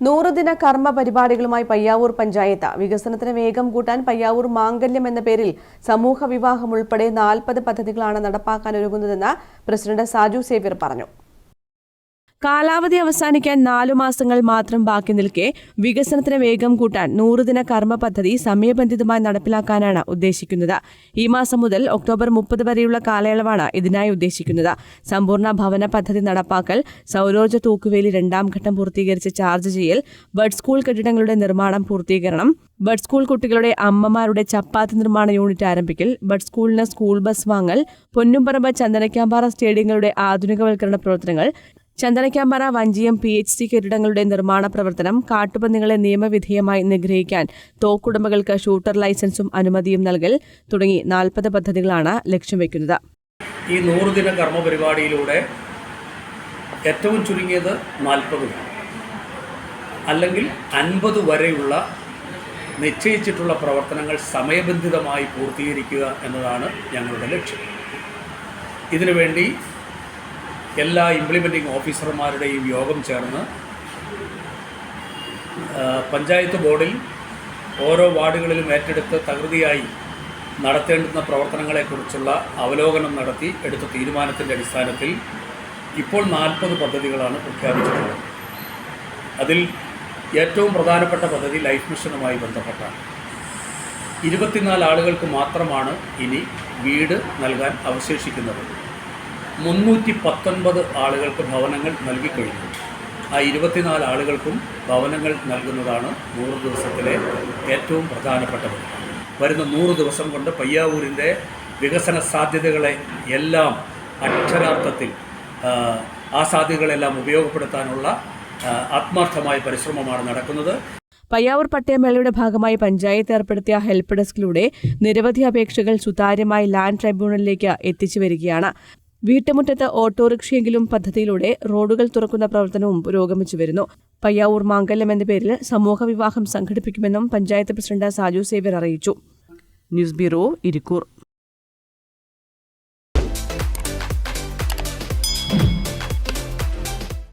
നൂറുദിന കർമ്മ പരിപാടികളുമായി പയ്യാവൂർ പഞ്ചായത്ത്. വികസനത്തിന് വേഗം കൂട്ടാൻ പയ്യാവൂർ മാംഗല്യം എന്ന പേരിൽ സമൂഹ വിവാഹം ഉൾപ്പെടെ നാൽപ്പത് പദ്ധതികളാണ് നടപ്പാക്കാൻ ഒരുങ്ങുന്നതെന്ന് പ്രസിഡന്റ് സാജു സേവ്യർ പറഞ്ഞു. കാലാവധി അവസാനിക്കാൻ നാലു മാസങ്ങൾ മാത്രം ബാക്കി നിൽക്കെ വികസനത്തിന് വേഗം കൂട്ടാൻ നൂറുദിന കർമ്മ പദ്ധതി സമയബന്ധിതമായി നടപ്പിലാക്കാനാണ് ഉദ്ദേശിക്കുന്നത്. ഈ മാസം മുതൽ ഒക്ടോബർ മുപ്പത് വരെയുള്ള കാലയളവാണ് ഇതിനായി ഉദ്ദേശിക്കുന്നത്. സമ്പൂർണ ഭവന പദ്ധതി നടപ്പാക്കൽ സൗരോർജ തൂക്കുവേലി രണ്ടാം ഘട്ടം പൂർത്തീകരിച്ച് ചാർജ് ചെയ്യൽ ബഡ് സ്കൂൾ കെട്ടിടങ്ങളുടെ നിർമ്മാണം പൂർത്തീകരണം ബഡ് സ്കൂൾ കുട്ടികളുടെ അമ്മമാരുടെ ചപ്പാത്തി നിർമ്മാണ യൂണിറ്റ് ആരംഭിക്കൽ ബഡ് സ്കൂളിന് സ്കൂൾ ബസ് വാങ്ങൽ പൊന്നുംപറമ്പ് ചന്ദനക്കാമ്പാറ സ്റ്റേഡിയങ്ങളുടെ ആധുനികവൽക്കരണ പ്രവർത്തനങ്ങൾ Chandanakkampara Vanchiyam P H C കെട്ടിടങ്ങളുടെ നിർമ്മാണ പ്രവർത്തനം കാട്ടുപന്നികളെ നിയമവിധേയമായി നിഗ്രഹിക്കാൻ തോക്കുടമകൾക്ക് ഷൂട്ടർ ലൈസൻസും അനുമതിയും നൽകൽ തുടങ്ങി നാൽപ്പത് പദ്ധതികളാണ് ലക്ഷ്യം വയ്ക്കുന്നത് ഈ നൂറ് ദിന കർമ്മ പരിപാടിയിലൂടെ ഏറ്റവും ചുരുങ്ങിയത് നാൽപ്പത്. അല്ലെങ്കിൽ അൻപത് വരെയുള്ള നിശ്ചയിച്ചിട്ടുള്ള പ്രവർത്തനങ്ങൾ സമയബന്ധിതമായി പൂർത്തീകരിക്കുക എന്നതാണ് ഞങ്ങളുടെ ലക്ഷ്യം. ഇതിനുവേണ്ടി എല്ലാ ഇംപ്ലിമെന്റിംഗ് ഓഫീസർമാരുടെയും യോഗം ചേർന്ന് പഞ്ചായത്ത് ബോർഡിൽ ഓരോ വാർഡുകളിലും ഏറ്റെടുത്ത് തകൃതിയായി നടത്തേണ്ടുന്ന പ്രവർത്തനങ്ങളെക്കുറിച്ചുള്ള അവലോകനം നടത്തി എടുത്ത തീരുമാനത്തിന്റെ അടിസ്ഥാനത്തിൽ ഇപ്പോൾ നാൽപ്പത് പദ്ധതികളാണ് പ്രഖ്യാപിച്ചിട്ടുള്ളത്. അതിൽ ഏറ്റവും പ്രധാനപ്പെട്ട പദ്ധതി ലൈഫ് മിഷനുമായി ബന്ധപ്പെട്ടാണ്. ഇരുപത്തിനാല് ആളുകൾക്ക് മാത്രമാണ് ഇനി വീട് നൽകാൻ അവശേഷിക്കുന്നത്. മുന്നൂറ്റി പത്തൊൻപത് ആളുകൾക്ക് ഭവനങ്ങൾ നൽകിക്കഴിഞ്ഞു. ആ ഇരുപത്തിനാല് ആളുകൾക്കും ഭവനങ്ങൾ നൽകുന്നതാണ് നൂറ് ദിവസത്തിലെ ഏറ്റവും പ്രധാനപ്പെട്ടത് വരുന്ന നൂറ് ദിവസം കൊണ്ട് പയ്യാവൂരിന്റെ വികസന സാധ്യതകളെ എല്ലാം അക്ഷരാർത്ഥത്തിൽ ആ, സാധ്യതകളെല്ലാം ഉപയോഗപ്പെടുത്താനുള്ള ആത്മാർത്ഥമായ പരിശ്രമമാണ് നടക്കുന്നത്. പയ്യാവൂർ പട്ടയമേളയുടെ ഭാഗമായി പഞ്ചായത്ത് ഏർപ്പെടുത്തിയ ഹെൽപ്പ് ഡെസ്കിലൂടെ നിരവധി അപേക്ഷകൾ സുതാര്യമായി ലാൻഡ് ട്രൈബ്യൂണലിലേക്ക് എത്തിച്ചു വരികയാണ്. വീട്ടുമുറ്റത്ത് ഓട്ടോറിക്ഷയെങ്കിലും പദ്ധതിയിലൂടെ റോഡുകൾ തുറക്കുന്ന പ്രവർത്തനവും പുരോഗമിച്ചു വരുന്നു. പയ്യാവൂർ മാംഗല്യം എന്ന പേരിൽ സമൂഹ വിവാഹം സംഘടിപ്പിക്കുമെന്നും പഞ്ചായത്ത് പ്രസിഡന്റ് സാജു സേവ്യർ അറിയിച്ചു. News bureau Irikkur.